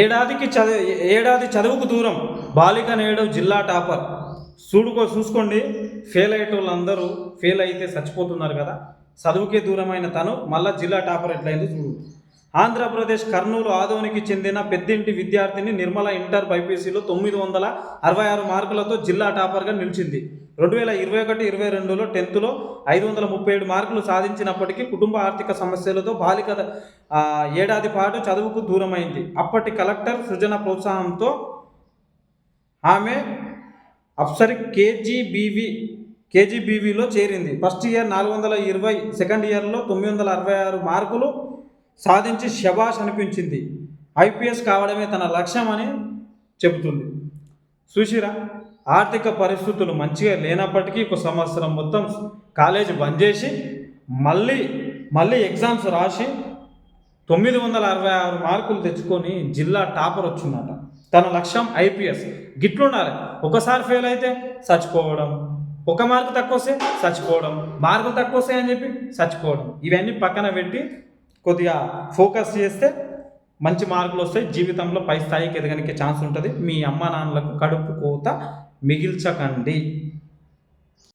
ఏడాదికి చదువు ఏడాది చదువుకు దూరం. బాలిక నేడు జిల్లా టాపర్. చూడుకో చూసుకోండి. ఫెయిల్ అయ్యే వాళ్ళందరూ ఫెయిల్ అయితే చచ్చిపోతున్నారు కదా. చదువుకే దూరమైన తను మళ్ళా జిల్లా టాపర్ ఎట్లయిందో చూడు. ఆంధ్రప్రదేశ్ కర్నూలు ఆదోనికి చెందిన పెద్దింటి విద్యార్థిని నిర్మల ఇంటర్ బైపీసీలో తొమ్మిది వందల అరవై ఆరు మార్కులతో జిల్లా టాపర్గా నిలిచింది. రెండు వేల ఇరవై ఒకటి ఇరవై రెండులో టెన్త్లో ఐదు వందల ముప్పై ఏడు మార్కులు సాధించినప్పటికీ కుటుంబ ఆర్థిక సమస్యలతో బాలిక ఏడాది పాటు చదువుకు దూరమైంది. అప్పటి కలెక్టర్ సృజన ప్రోత్సాహంతో ఆమె అప్సరి కేజీబీవి కేజీబీవీలో చేరింది. ఫస్ట్ ఇయర్ నాలుగు వందల ఇరవై సెకండ్ ఇయర్లో తొమ్మిది వందల అరవై ఆరు మార్కులు సాధించి శబాష్ అనిపించింది. ఐపీఎస్ కావడమే తన లక్ష్యం అని చెబుతుంది. చూసిరా? ఆర్థిక పరిస్థితులు మంచిగా లేనప్పటికీ ఒక సంవత్సరం మొత్తం కాలేజ్ బంద్ చేసి మళ్ళీ మళ్ళీ ఎగ్జామ్స్ రాసి తొమ్మిది వందల అరవై ఆరు మార్కులు తెచ్చుకొని జిల్లా టాపర్ వచ్చిందట. తన లక్ష్యం ఐపీఎస్. గిట్లుండాలి. ఒకసారి ఫెయిల్ అయితే చచ్చిపోవడం. ఒక మార్కు తక్కువ వస్తే చచ్చిపోవడం. మార్కులు తక్కువ వస్తాయని అని చెప్పి చచ్చిపోవడం. ఇవన్నీ పక్కన పెట్టి కొద్దిగా ఫోకస్ చేస్తే మంచి మార్కులు వస్తాయి జీవితంలో పై స్థాయికి ఎదగనికే ఛాన్స్ ఉంటుంది. మీ అమ్మ నాన్నలకు కడుపు కోత మిగిల్చకండి.